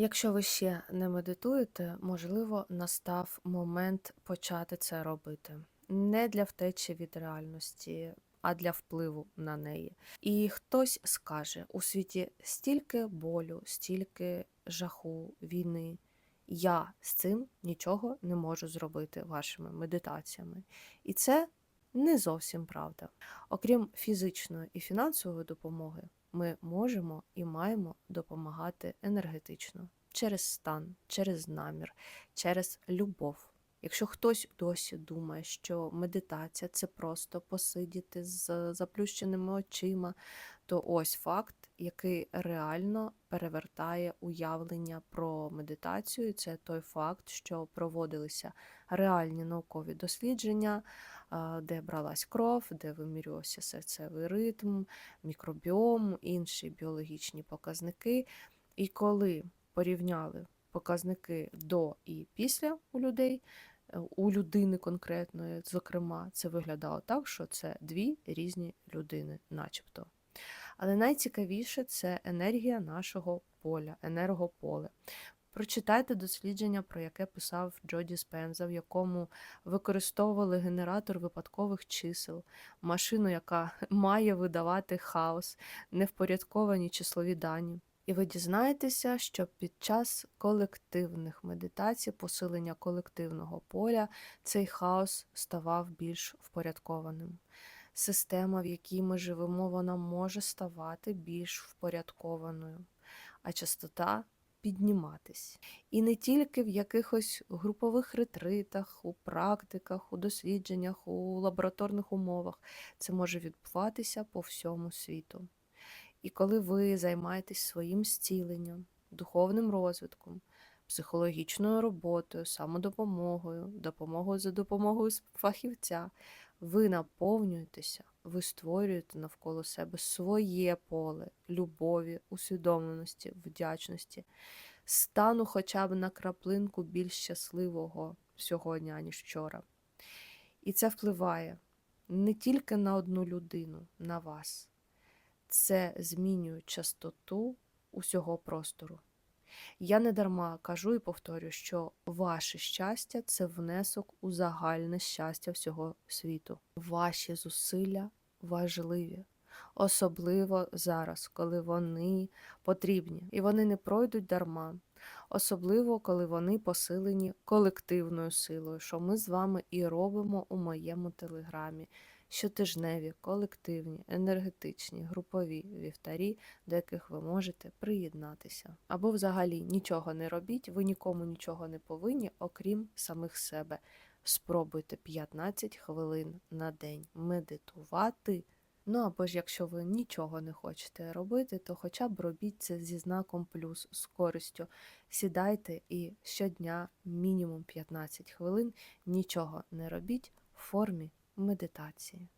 Якщо ви ще не медитуєте, можливо, настав момент почати це робити. Не для втечі від реальності, а для впливу на неї. І хтось скаже: у світі стільки болю, стільки жаху, війни. Я з цим нічого не можу зробити вашими медитаціями. І це не зовсім правда. Окрім фізичної і фінансової допомоги, ми можемо і маємо допомагати енергетично через стан, через намір, через любов. Якщо хтось досі думає, що медитація це просто посидіти з заплющеними очима, то ось факт, який реально перевертає уявлення про медитацію. Це той факт, що проводилися реальні наукові дослідження, де бралась кров, де вимірювався серцевий ритм, мікробіом, інші біологічні показники. І коли порівняли показники до і після у людей, е, у людини конкретної, зокрема, це виглядало так, що це дві різні людини, начебто. Але найцікавіше це енергія нашого поля, енергополе. Прочитайте дослідження, про яке писав Джо Діспенза, в якому використовували генератор випадкових чисел, машину, яка має видавати хаос, невпорядковані числові дані. І ви дізнаєтеся, що під час колективних медитацій, посилення колективного поля, цей хаос ставав більш впорядкованим. Система, в якій ми живемо, вона може ставати більш впорядкованою, а частота підніматись. І не тільки в якихось групових ретритах, у практиках, у дослідженнях, у лабораторних умовах. Це може відбуватися по всьому світу. І коли ви займаєтесь своїм зціленням, духовним розвитком, психологічною роботою, самодопомогою, допомогою за допомогою фахівця, ви наповнюєтеся, ви створюєте навколо себе своє поле любові, усвідомленості, вдячності, стану хоча б на краплинку більш щасливого сьогодні, аніж вчора. І це впливає не тільки на одну людину, на вас це змінює частоту усього простору. Я не дарма кажу і повторю, що ваше щастя це внесок у загальне щастя всього світу. Ваші зусилля важливі, особливо зараз, коли вони потрібні, і вони не пройдуть дарма. Особливо, коли вони посилені колективною силою, що ми з вами і робимо у моєму телеграмі щотижневі, колективні, енергетичні, групові вівтарі, до яких ви можете приєднатися. Або взагалі нічого не робіть, ви нікому нічого не повинні, окрім самих себе. Спробуйте 15 хвилин на день медитувати. Ну або ж якщо ви нічого не хочете робити, то хоча б робіть це зі знаком плюс з користю. Сідайте і щодня мінімум 15 хвилин нічого не робіть в формі медитації.